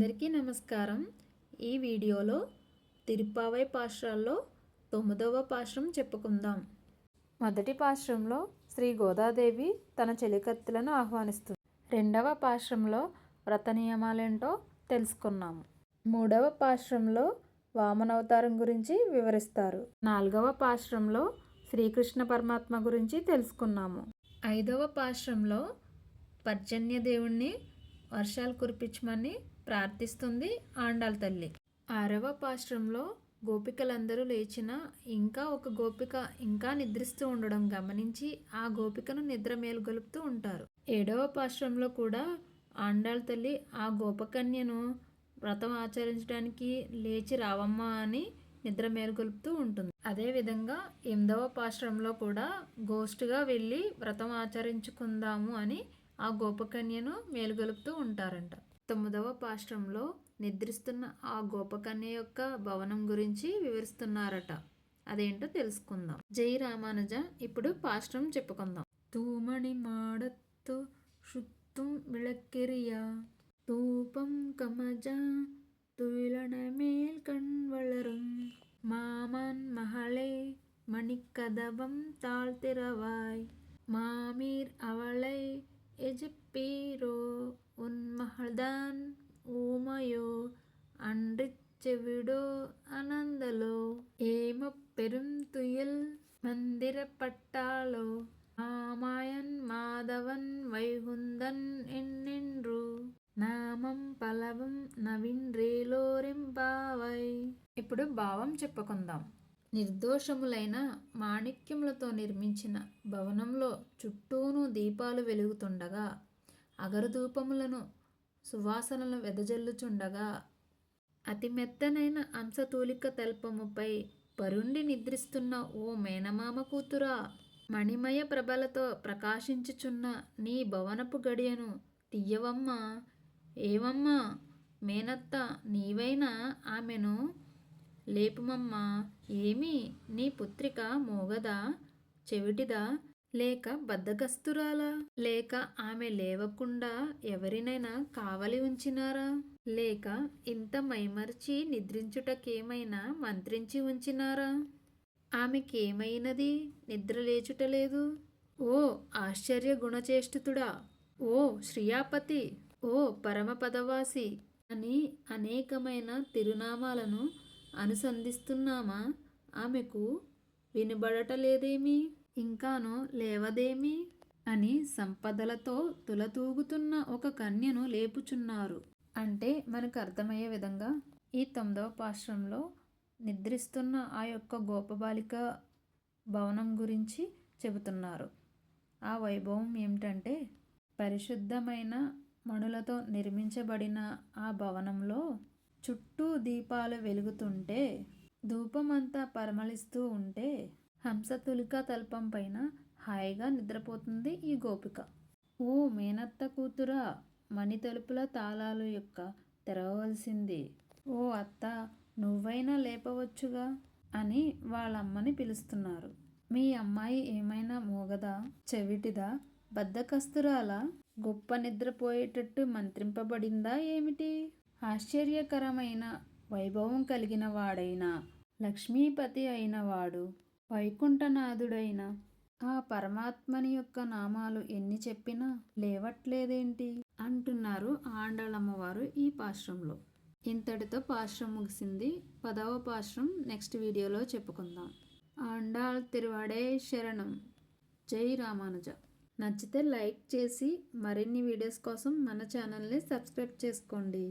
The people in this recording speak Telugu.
అందరికీ నమస్కారం. ఈ వీడియోలో తిరుప్పావై పాశ్రాల్లో తొమ్మిదవ పాశ్రం చెప్పుకుందాం. మొదటి పాశ్రంలో శ్రీ గోదాదేవి తన చెలికత్తులను ఆహ్వానిస్తుంది. రెండవ పాశ్రంలో వ్రత నియమాలేంటో తెలుసుకున్నాము మూడవ పాశ్రంలో వామనవతారం గురించి వివరిస్తారు. నాలుగవ పాశ్రంలో శ్రీకృష్ణ పరమాత్మ గురించి తెలుసుకున్నాము. ఐదవ పాశ్రంలో పర్జన్య దేవుణ్ణి వర్షాలు కురిపించమని ప్రార్థిస్తుంది ఆండాల్ తల్లి. ఆరవ పాశ్రంలో గోపికలందరూ లేచిన ఇంకా ఒక గోపిక ఇంకా నిద్రిస్తూ ఉండడం గమనించి ఆ గోపికను నిద్ర మేలుగొలుపుతూ ఉంటారు. ఏడవ పాశ్రంలో కూడా ఆండాల తల్లి ఆ గోపకన్యను వ్రతం ఆచరించడానికి లేచి రావమ్మా అని నిద్ర మేలుగొలుపుతూ ఉంటుంది. అదేవిధంగా ఎనిమిదవ పాశ్రంలో కూడా గోష్ఠిగా వెళ్ళి వ్రతం ఆచరించుకుందాము అని ఆ గోపకన్యను మేలుగొలుపుతూ ఉంటారంట. తొమ్మిదవ పాశ్రంలో నిద్రిస్తున్న ఆ గోపకన్య యొక్క భవనం గురించి వివరిస్తున్నారట అదేంటో తెలుసుకుందాం జై రామానుజ ఇప్పుడు పాశ్రం చెప్పుకుందాం తూమణి మాడత్తు శుత్తుం విళక్కెరియా தூபம் கமஜா துயிலன மேல் கண் வளரும் மாமன் மகளே மணிக்கதவம் தாழ்த்திரவாய் மாமீர் அவளை எஜிப்பீரோ உன் மகள்தான் ஊமையோ அன்றிச் செவிடோ அனந்தலோ ஏம பெரும் துயில் மந்திரப்பட்டாளோ மாமாயன் மாதவன் வைகுந்தன் என்னென்று నామం పలవం నవిన్రేలోరింపావై ఇప్పుడు భావం చెప్పుకుందాం నిర్దోషములైన మాణిక్యములతో నిర్మించిన భవనంలో చుట్టూను దీపాలు వెలుగుతుండగా అగరధూపములను సువాసనలు వెదజల్లుచుండగా అతి మెత్తనైన అంశతూలిక తల్పముపై పరుండి నిద్రిస్తున్న ఓ మేనమామ కూతురా. మణిమయ ప్రభలతో ప్రకాశించుచున్న నీ భవనపు గడియను తీయవమ్మా. ఏమమ్మా మేనత్త నీవైనా ఆమెను లేపుమమ్మా. ఏమి? నీ పుత్రిక మోగదా? చెవిటిదా? లేక బద్దగస్తురాలా లేక ఆమె లేవకుండా ఎవరినైనా కావలి ఉంచినారా? లేక ఇంత మైమర్చి నిద్రించుటకేమైనా మంత్రించి ఉంచినారా? ఆమెకేమైనది? నిద్రలేచుటలేదు ఓ ఆశ్చర్య గుణచేష్టితుడా ఓ శ్రియాపతి! ఓ పరమపదవాసి! అని అనేకమైన తిరునామాలను అనుసంధిస్తున్నామా? ఆమెకు వినబడటలేదేమీ? ఇంకాను లేవదేమి? అని సంపదలతో తులతూగుతున్న ఒక కన్యను లేపుచున్నారు. అంటే మనకు అర్థమయ్యే విధంగా ఈ తొమ్మిదవ పాశ్రంలో నిద్రిస్తున్న ఆ యొక్క గోపబాలిక భవనం గురించి చెబుతున్నారు. ఆ వైభవం ఏమిటంటే పరిశుద్ధమైన మణులతో నిర్మించబడిన ఆ భవనంలో చుట్టూ దీపాలు వెలుగుతుంటే ధూపమంతా పరమళిస్తూ ఉంటే హంస తులిక తల్పం పైన హాయిగా నిద్రపోతుంది ఈ గోపిక. ఓ మేనత్త కూతురా మణి తలుపుల తాళాలు యొక్క తెరవలసింది ఓ అత్త నువ్వైనా లేపవచ్చుగా? అని వాళ్ళమ్మని పిలుస్తున్నారు. మీ అమ్మాయి ఏమైనా మూగదా చెవిటిదా బద్దకస్తురాలా? గొప్ప నిద్రపోయేటట్టు మంత్రింపబడిందా ఏమిటి? ఆశ్చర్యకరమైన వైభవం కలిగిన వాడైన లక్ష్మీపతి అయిన వాడు వైకుంఠనాథుడైన ఆ పరమాత్మని యొక్క నామాలు ఎన్ని చెప్పినా లేవట్లేదేంటి? అంటున్నారు ఆండలమ్మవారు ఈ పాశ్రంలో ఇంతటితో పాశ్రం ముగిసింది. పదవ పాశ్రం నెక్స్ట్ వీడియోలో చెప్పుకుందాం. ఆండాళ్ తిరువాడే శరణం. జై రామానుజ. నచ్చితే లైక్ చేసి మరిన్ని వీడియోస్ కోసం మన ఛానల్ని సబ్స్క్రైబ్ చేసుకోండి.